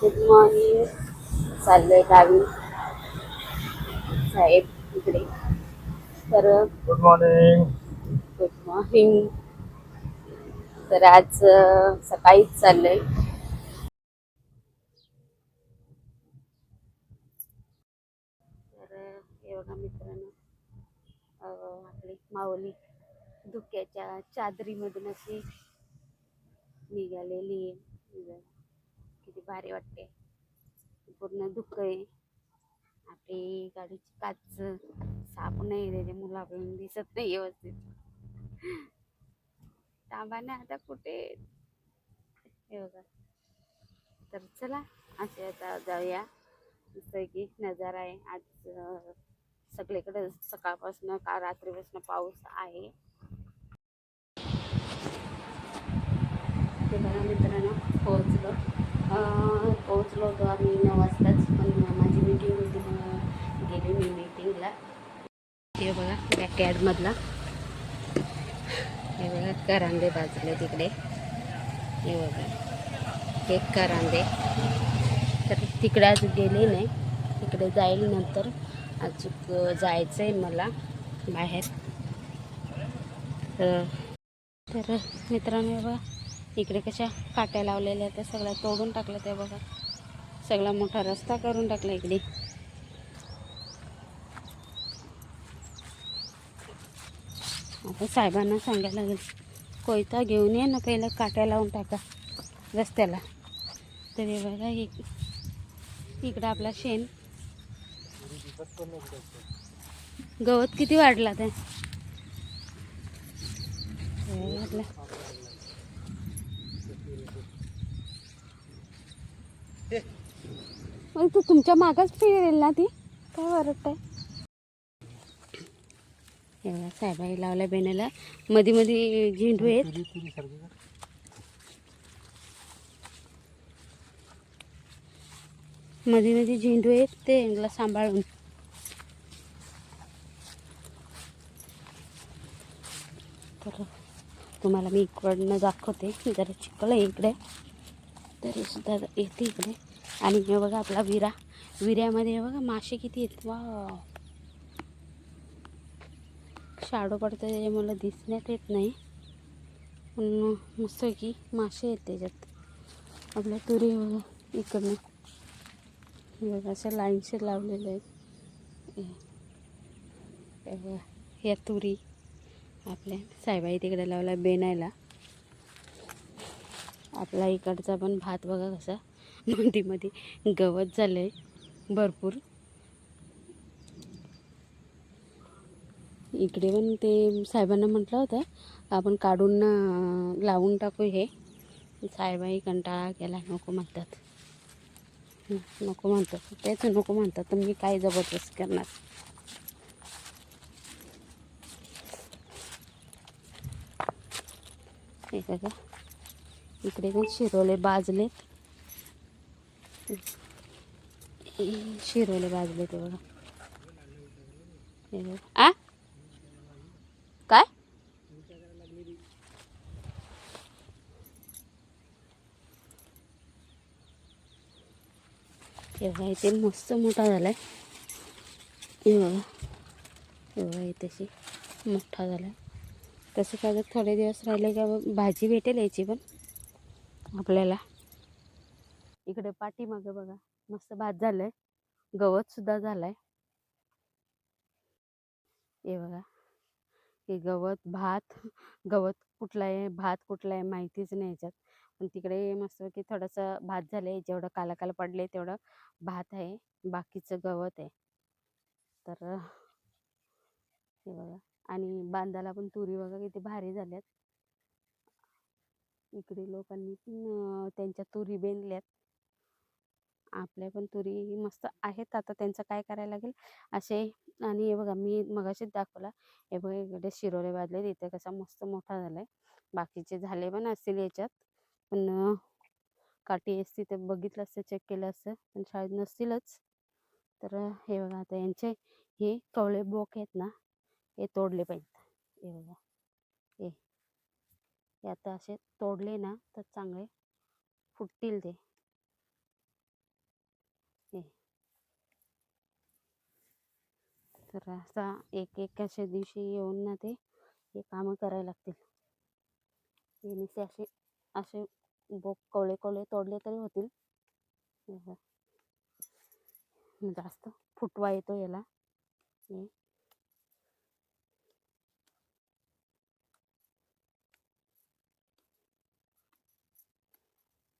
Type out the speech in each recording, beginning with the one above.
Good morning चाललंय गावी. साहेब इकडे. तर गुड मॉर्निंग गुड मॉर्निंग तर आज सकाळीच चाललंय. तर हे बघा मित्रांनो. आपली माऊली धुक्याच्या चादरीमधून अशी निघालेली आहे. किती भारी वाटते. पूर्ण दुःख आहे आपली गाडीची काच साप नाही त्याचे मुला पण दिसत नाही व्यवस्थित. तांबाने आता कुठे? हे बघा. तर चला असे आता जाऊया. जसं की नजारा आहे. आज सगळीकडे सकाळपासून का रात्रीपासून पाऊस आहे. मित्रांनो पोहोचलो. पोहोचलो होतो आम्ही नऊ वाजताच पण माझी मीटिंग होती म्हणून गेली मी मीटिंगला हे बघा बॅक यार्डमधला हे बघा करांदे बाजूले तिकडे. हे बघा हे करांदे. तर तिकडे आज गेले नाही. तिकडे जाईल नंतर. अचूक जायचं आहे मला बाहेर. तर तर मित्रांनो बघा. इकडे कशा काट्या लावलेल्या त्या सगळ्या तोडून टाकल्या त्या बघा. सगळा मोठा रस्ता करून टाकला इकडे. आता साहेबांना सांगायला लागेल कोयता घेऊन ये ना पहिलं काट्या लावून टाका रस्त्याला. तरी बघा इक इकडं आपला शेण. गवत किती वाढला ते हे वाढला. मग तू तुमच्या मागच फिरेल ना ती? काय वरटतंय हे बघा साहेबाई लावल्या बेण्याला मध्ये मध्ये झेंडू आहेत. मध्ये मध्ये झेंडू आहेत ते यांना सांभाळून. तर तुम्हाला मी इकडनं दाखवते. जरा चिखल आहे इकडे. तरी सुद्धा येते इकडे. आणि हे बघा आपला विरा. विऱ्यामध्ये बघा मासे किती येत वा शाडो पडतं मला दिसण्यात येत नाही. पण मस्त की मासे येत त्याच्यात. आपल्या तुरी बघा इकडनं. हे बघा असं लाईनशी लावलेलं आहे या बघा तुरी. आपल्या साईबाई तिकडे लावला बेनायला. आपला इकडचा पण भात बघा कसा. नदीमध्ये गवत झालं आहे भरपूर. इकडे पण ते साहेबांना म्हटलं होतं आपण काढून लावून टाकू हे. साहेबाई कंटाळा केला नको म्हणतात. नको म्हणतात. तेच नको म्हणतात तर मी काय जबरदस्त करणार? हे का इकडे पण शिरोले बाजलेत शिरोले बाजले ते बघा. आ? काय? तेव्हा इथे मस्त मोठा झालाय. हे बघा. हे इथेशी मोठा झालाय. तसं काय थोडे दिवस राहिले का भाजी भेटेल याची पण. आपल्याला. इकडे पाठीमागं बघा मस्त भात झालंय. गवत सुद्धा झालंय. हे बघा हे गवत भात. गवत कुठला आहे भात कुठला आहे माहितीच नाही याच्यात. पण तिकडे मस्त की थोडंसं भात झालंय जेवढं काला काला पडले तेवढं भात आहे बाकीचं गवत आहे. तर हे बघा. आणि बांधाला पण तुरी बघा किती भारी झाल्यात. इकडे लोकांनी पण त्यांच्या तुरी बेनल्यात आपल्या पण तुरी मस्त आहेत. आता त्यांचं काय करायला लागेल? असे आणि हे बघा मी मगाशीच दाखवला. हे बघा इकडे शिरोले बाजले इथे कसा मस्त मोठा झाला आहे बाकीचे झाले पण असतील याच्यात. पण काठी असती ते बघितलं असतं चेक केलं असतं. पण शाळेत नसतीलच. तर हे बघा आता यांचे हे कवळे बोक आहेत ना हे तोडले पाहिजेत. हे बघा. हे. आता असे तोडले ना तर चांगले फुटतील ते. तर असा एक एक अशा दिवशी येऊन ना ते हे कामं करायला लागतील. येणीचे असे असे बोक कवळे कवळे तोडले तरी होतील. जास्त फुटवा येतो याला.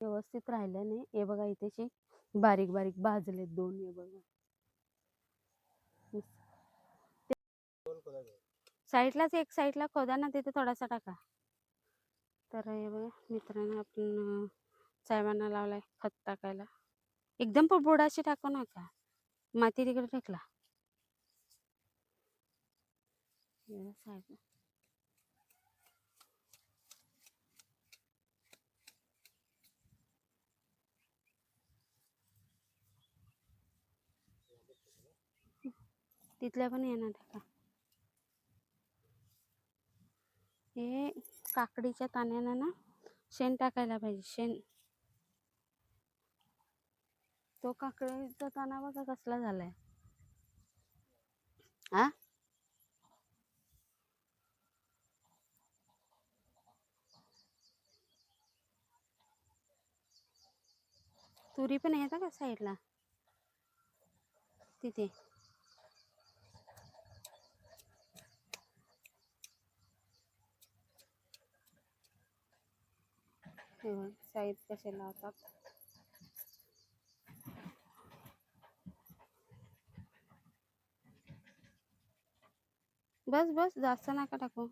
व्यवस्थित राहिलं नाही. हे बघा इथे बारीक बारीक भाजलेत दोन हे बघा. साईडलाच एक साईडला खोदा ना तिथे थोडासा टाका. तर हे बघा मित्रांनो आपण साहेबांना लावलाय खत टाकायला. एकदम पण बुडाशी टाकू नका. माती तिकडे टाकला साहेब. तिथल्या पण येणार टाका हे काकडीच्या ताण्यानं ना शेण टाकायला पाहिजे शेण. तो काकडीचा ताना बघा कसला झालाय. आ तुरी पण येतं का साईडला? तिथे. साईज साईड कसे लावतात. बस बस जास्त नका टाकू.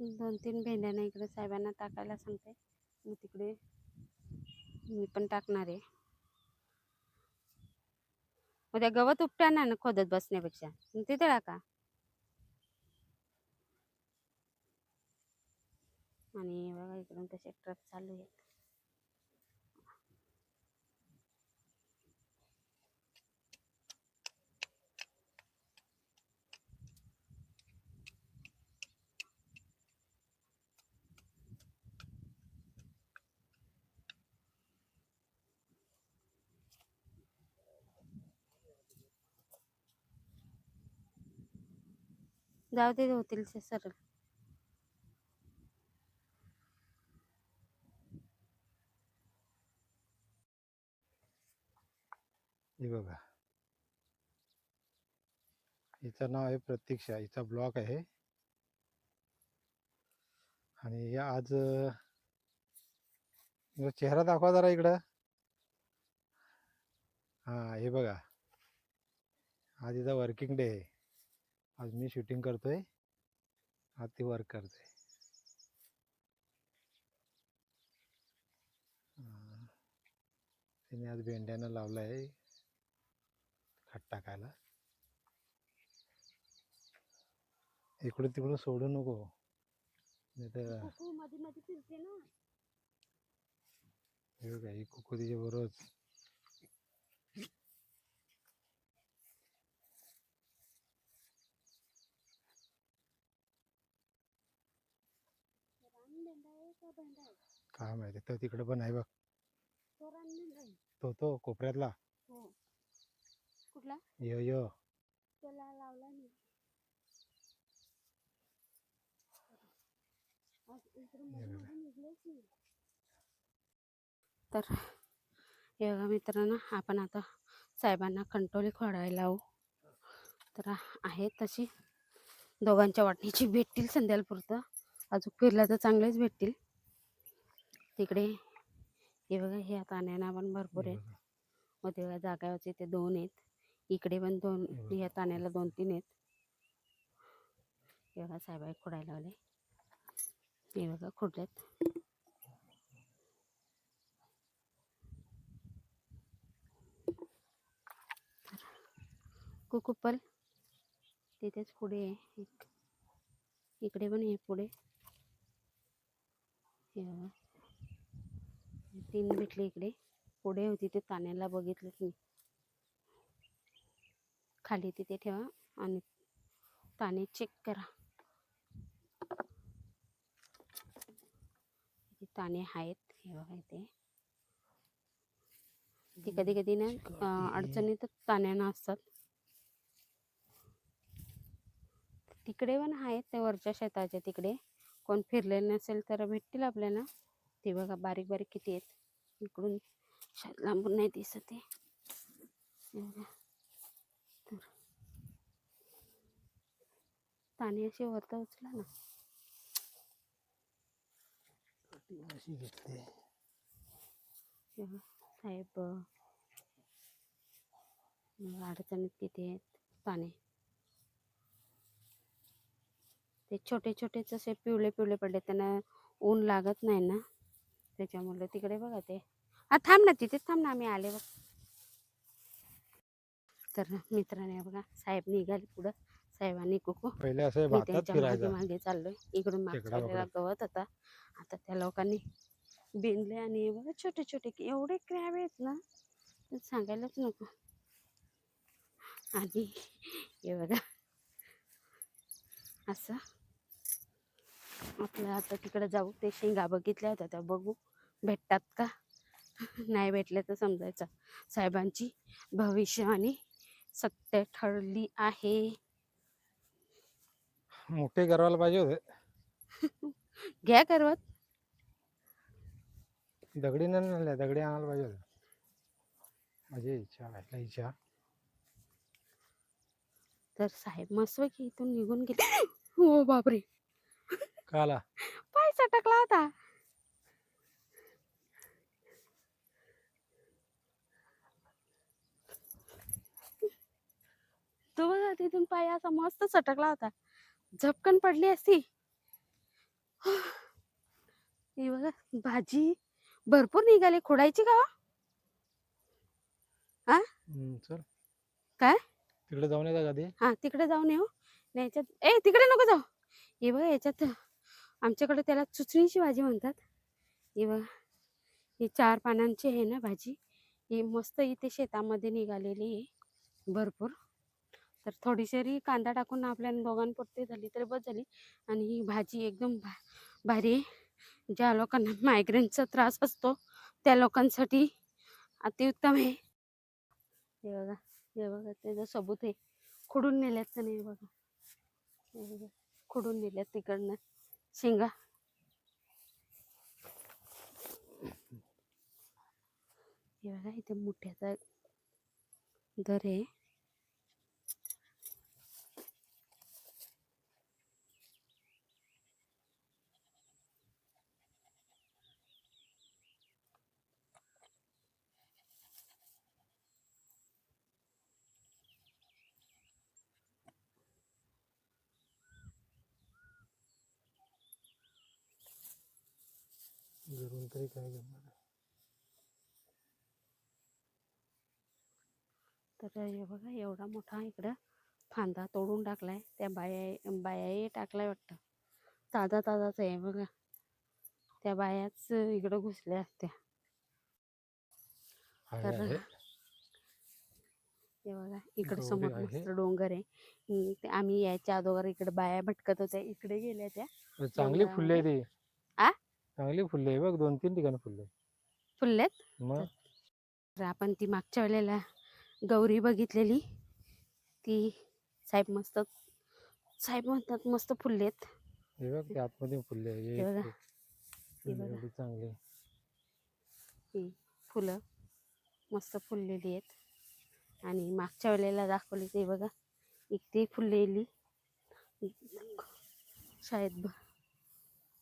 दोन तीन भेंड्याना इकडे साहेबांना टाकायला सांगते. मी तिकडे मी पण टाकणार आहे. उद्या गवत उपटाना ना खोदत बसण्यापेक्षा? तिथे टाका. आणि बघा इकडून तसे ट्रक चालू आहेत. जाऊ दे होतील ते सरळ. हे बघा. हिचं नाव आहे प्रतीक्षा. हिचा ब्लॉक आहे. आणि आज चेहरा दाखवा जरा इकडं. हा हे बघा. आज हिचा वर्किंग डे आहे आज मी शूटिंग करतोय. आज ती वर्क करते हा. तिने आज भेंड्यानं लावलं आहे खत टाकायला. इकडून तिकडून सोडू नको. नाही तर मध्ये मध्ये फिरते ना. बघा कुकू तिच्या बरोबर. काय माहिती तर तिकडे पण आहे बघ. तो तो कोपऱ्यातला. हो. कुठला? यो यो. त्याला लावला नाही. हे. तर हे बघा मित्रांनो आपण आता साहेबांना कंटोली खोडायला लावू तर आहे तशी. दोघांच्या वाटणीची भेटतील संध्याकाळपुरतं. अजून फिरला तर चांगलेच भेटतील. तिकडे. हे बघा हे आता आणायला पण भरपूर हे आहेत. मग तेव्हा जागावरचे ते दोन आहेत. इकडे पण दोन हे बघा. या ताण्याला दोन तीन आहेत. हे बघा साहेबाई खोडायला लावले. हे बघा खोडलेत. कुकुपल तिथेच पुढे आहे. इकडे पण आहे पुढे. हे बघा. तीन भेटले इकडे. पुढे होती ते ताण्याला बघितलंच मी. खाली तिथे ठेवा आणि पाणी चेक करा. किती दाणे आहेत. हे बघा इथे. ती कधी कधी ना अडचणी तर ताण्यानं असतात. तिकडे पण आहेत ते वरच्या शेताच्या तिकडे. कोण फिरले नसेल तर भेटतील आपल्याला. ते बघा बारीक बारीक किती आहेत. इकडून लांबून नाही दिसत आहे. तर. ताने अशी वरता उचला ना. अशी घेतली. साहेब अडचणीत किती आहेत पाने ते छोटे छोटेच असे पिवळे पिवळे पडले त्यांना ऊन लागत नाही ना. त्याच्यामुळे तिकडे बघा ते. हा थांब ना तिथेच थांब ना आम्ही आले बघ. तर मित्राने बघा साहेब निघाले पुढं. साहेबांनी कुकू पहिले असं मी त्यांच्या मागे चाललोय. इकडून मागच्या. गवत होता. आता त्या लोकांनी बिनले आणि बघा छोटे छोटे एवढे क्रॅब आहेत ना सांगायलाच नको. आणि हे बघा असं. आपलं आता तिकडे जाऊ ते शेंगा बघितल्या होत्या त्या बघू. भेटतात का? नाही भेटले तर समजायचं. साहेबांची भविष्यवाणी सत्य ठरली आहे. मोठे करायला पाहिजे होते. घ्या करवत. दगडी नाही आणल्या दगडी आणायला पाहिजे होते. माझी इच्छा आहे इच्छा. तर साहेब मस्त की इथून निघून गेले. हो बापरे. काला. पाय सटकला होता. तो बघा तिथून पाय असा मस्त सटकला होता. झपकन पडली असती. हे बघा भाजी भरपूर निघाली. खोडायची का हो? चल. काय? तिकडे जाऊन येता हा तिकडे जाऊन येऊ. नाही याच्यात ए तिकडे नको जाऊ. हे बघा याच्यात आमच्याकडे त्याला चुचणीची भाजी म्हणतात. हे बघा ही चार पानांची आहे ना भाजी. ही मस्त इथे शेतामध्ये निघालेली आहे. भरपूर. तर थोडीशी कांदा टाकून आपल्या दोघांपुरती झाली तर बस झाली. आणि ही भाजी एकदम भा भारी आहे. ज्या लोकांना मायग्रेनचा त्रास असतो त्या लोकांसाठी अतिउत्तम आहे. हे बघा हे बघा त्याचं सबूत आहे. खुडून नेल्यात का नाही बघा. हे बघा खुडून नेल्यात तिकडनं. शेंगा. हे बघा इथे मोठ्याचा दर आहे. तरी काय करणार तर हे बघा एवढा मोठा इकडं फांदा तोडून टाकलाय. त्या बाया बायाही टाकलाय वाटतं. ताजा ताजाच आहे बघा. त्या बायाच इकडं घुसल्या असत्या. तर. हे बघा इकडे समोर. मस्त डोंगर आहे. ते आम्ही यायच्या अगोदर इकडे बाया भटकत होत्या. इकडे गेल्या त्या. चांगली डोंगरावर फुले आहे ती आ? चांगली फुले आहे बघ दोन तीन ठिकाणी फुले फुललेत? मग? तर आपण ती मागच्या वेळेला गौरी बघितलेली. ती साहेब मस्त साहेब म्हणतात मस्त फुललेत. हे बघ ते आतमध्ये फुले आहे. हे बघा. हे बघा. एवढी चांगली ही फुलं मस्त फुललेली आहेत. आणि मागच्या वेळेला दाखवली ते बघा. इथे फुललेली. शाळेत ब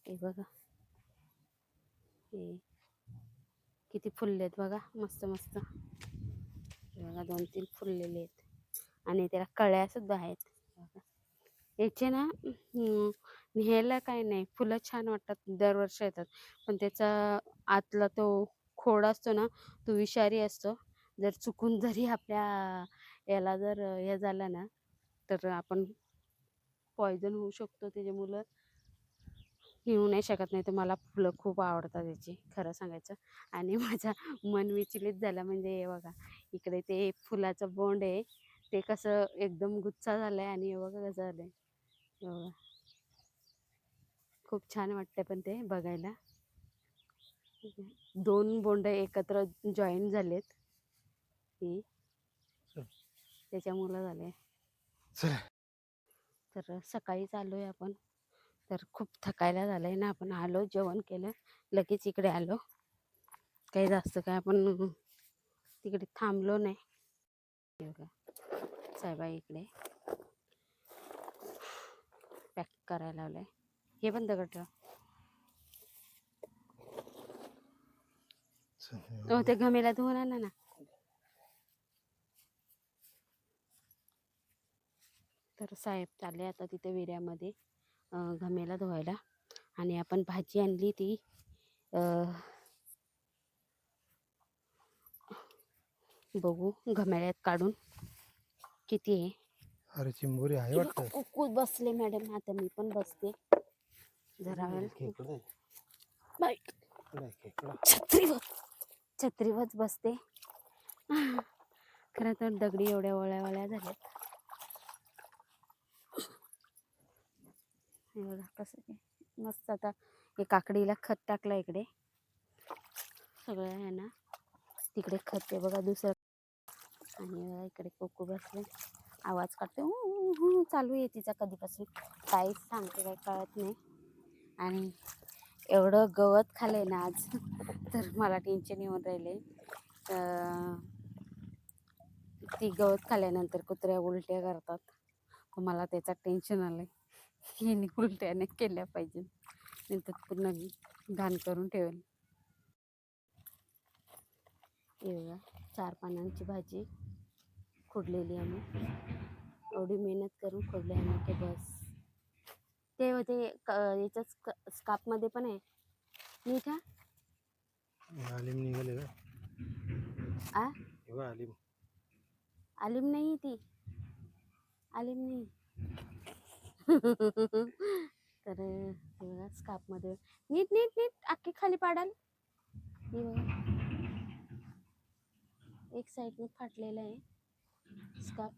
हे बघा. हे किती फुलले आहेत बघा मस्त मस्त. बघा दोन तीन फुललेले आहेत. आणि त्याला कळ्या सुद्धा आहेत. बघा. याचे ना न्यायला काय नाही. फुलं छान वाटतात दरवर्षी येतात. पण त्याचा आतला तो खोड असतो ना तो विषारी असतो. जर चुकून जरी आपल्या याला जर हे झालं ना तर आपण पॉयझन होऊ शकतो त्याच्यामुळं. येऊ नाही शकत नाही तर मला फुलं खूप आवडतात त्याची खरं सांगायचं. आणि माझा मन विचलित झाला म्हणजे हे बघा इकडे ते फुलाचं बोंड आहे ते कसं एकदम गुच्छा झालाय आणि हे बघा कसं झालंय. हे बघा. खूप छान वाटतंय पण ते बघायला. दोन बोंड एकत्र जॉईन झालेत. ही. चल. त्याच्यामुळं चल. तर सकाळीच आलोय आपण. तर खूप थकायला झालंय ना आपण आलो जेवण केलं लगेच इकडे आलो. काही जास्त काय आपण तिकडे थांबलो नाही. साहेबा इकडे. पॅक करायला लावलंय. हे पण दगड ठेवा. हो ते घमेला धुवून आणा ना. तर साहेब चालले आता तिथे विऱ्यामध्ये घमेला धुवायला. आणि आपण भाजी आणली ती बघू घमेल्यात काढून किती आहे. अरे चिंबोरी आहे हे बघ, वाटतं. कुकू बसले मॅडम आता मी पण बसते. जरा वेळ. छत्रीवर छत्रीवरच बसते. खरं तर दगडी एवढ्या वळ्या वळ्या झाल्या हे बघा कसं मस्त आता हे काकडीला खत टाकलं इकडे. सगळं आहे ना. तिकडे खत आहे बघा दुसरं. आणि इकडे कोको बसले. आवाज काढते चालू आहे तिचा कधीपासून. काहीच सांगते काही कळत नाही. आणि एवढं गवत खाले ना आज तर मला टेन्शन येऊन राहिले ती गवत खाल्यानंतर कुत्र्या उलट्या करतात. मला त्याचं टेन्शन आलं आहे हिने उलट्याने केल्या पाहिजे नंतर पूर्ण घाण करून ठेवेल. बघा चार पानांची भाजी खुडलेली आम्ही. एवढी मेहनत करून खोडली आम्ही की बस. ते होते याच्यात स्कापमध्ये पण आहे. मीठ हा. आलिम निघाले का? आलिम. आलिम नाही ती. आलिम नाही. तर हे बघा स्कापमध्ये नीट नीट नीट अख्खी खाली पाडाल. हे एक साईडने फाटलेलं आहे. स्काप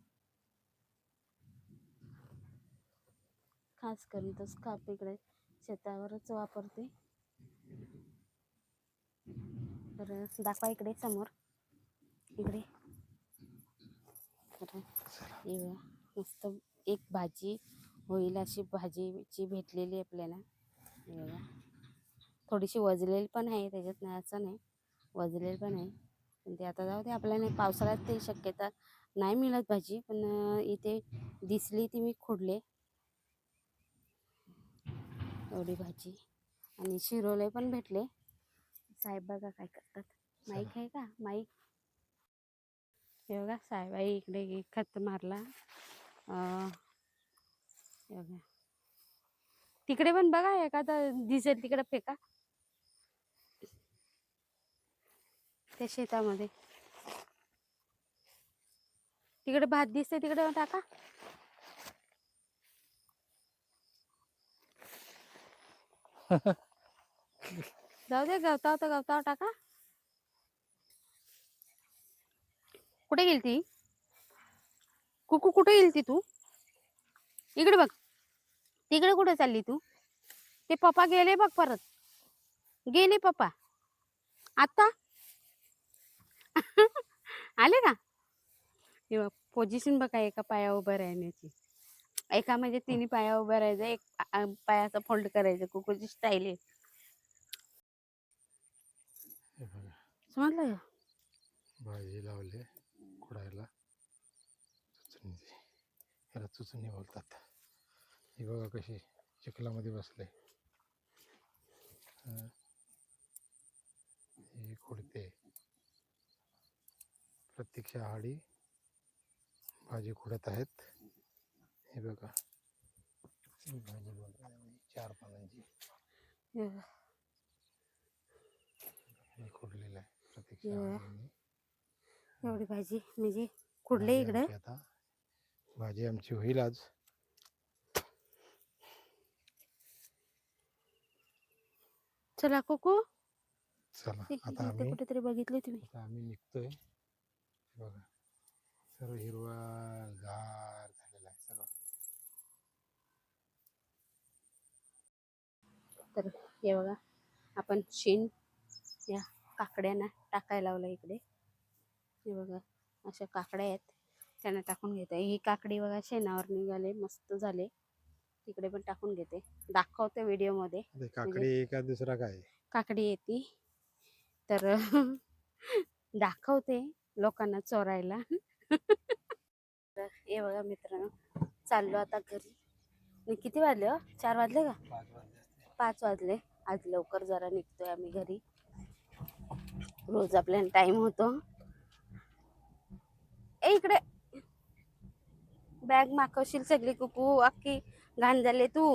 खास करून तो स्काप इकडे शेतावरच वापरते. तर दाखवा इकडे समोर. इकडे. तर मस्त एक भाजी. होईल अशी भाजीची भेटलेली आहे आपल्याला. बघा. थोडीशी वजलेली पण आहे त्याच्यात नाही असं नाही. वजलेली पण आहे. पण ते आता जाऊ दे आपल्याला नाही पावसाळ्यात ते शक्यता नाही मिळत भाजी पण इथे दिसली ती मी खोडले. एवढी भाजी. आणि शिरोले पण भेटले. साहेब बघा काय करतात. माईक आहे का? माईक हे बघा साहेबाई इकडे खत मारला. बघा तिकडे पण बघा एखादा दिसेल तिकडे फेका. त्या शेतामध्ये. तिकडे भात दिसते तिकडे टाका. जाऊ दे गवता होता गवतावर टाका. कुठे गेली ती कुकू कुठे गेली ती तू? इकडे बघ. तिकडे कुठे चालली तू? ते पप्पा गेले बघ परत. गेले पप्पा. आता? आले का? हे बघ पोझिशन बघा एका पाया उभं राहण्याची. एका म्हणजे तिन्ही पाया उभं राहायचं एक पायाचा फोल्ड करायचं कुकूची स्टाईल आहे. समजलं? भाजी लावले खोडायला. चुचणीची याला चुचणी बोलतात. ही बघा कशी चिखलामध्ये बसले हं. खोडते प्रत्यक्ष हाडी भाजी खोडत आहेत हे बघा भाजी आम्ही, चार पानांची हे बघ. खोडलेलं आहे प्रत्यक्ष बघा. हाडीने. एवढी भाजी म्हणजे भाजी इकडे आता भाजी आमची होईल आज चला कुकू. चला आता आम्ही कुठेतरी बघितले तुम्ही. आता आम्ही निघतोय. बघा. सर्व हिरवा गार झालेला आहे सर्व. तर हे बघा आपण शेण या काकड्यांना टाकायला लावलं इकडे. हे बघा अशा काकड्या आहेत. त्यांना टाकून घेते ही काकडी बघा शेणावर निघाले मस्त झाले. तिकडे पण टाकून घेते. दाखवते व्हिडिओमध्ये. ते काकडी का दुसरा काय? काकडी येते. तर दाखवते लोकांना चोरायला. तर हे बघा मित्रांनो चाललो आता घरी. आणि किती वाजले हो? चार वाजले का? पाच वाजले आज लवकर जरा निघतोय आम्ही घरी. रोज आपल्याला टाइम होतो. ए इकडे. बॅग माकवशील सगळी कुकू अख्खी. घाण झाले तू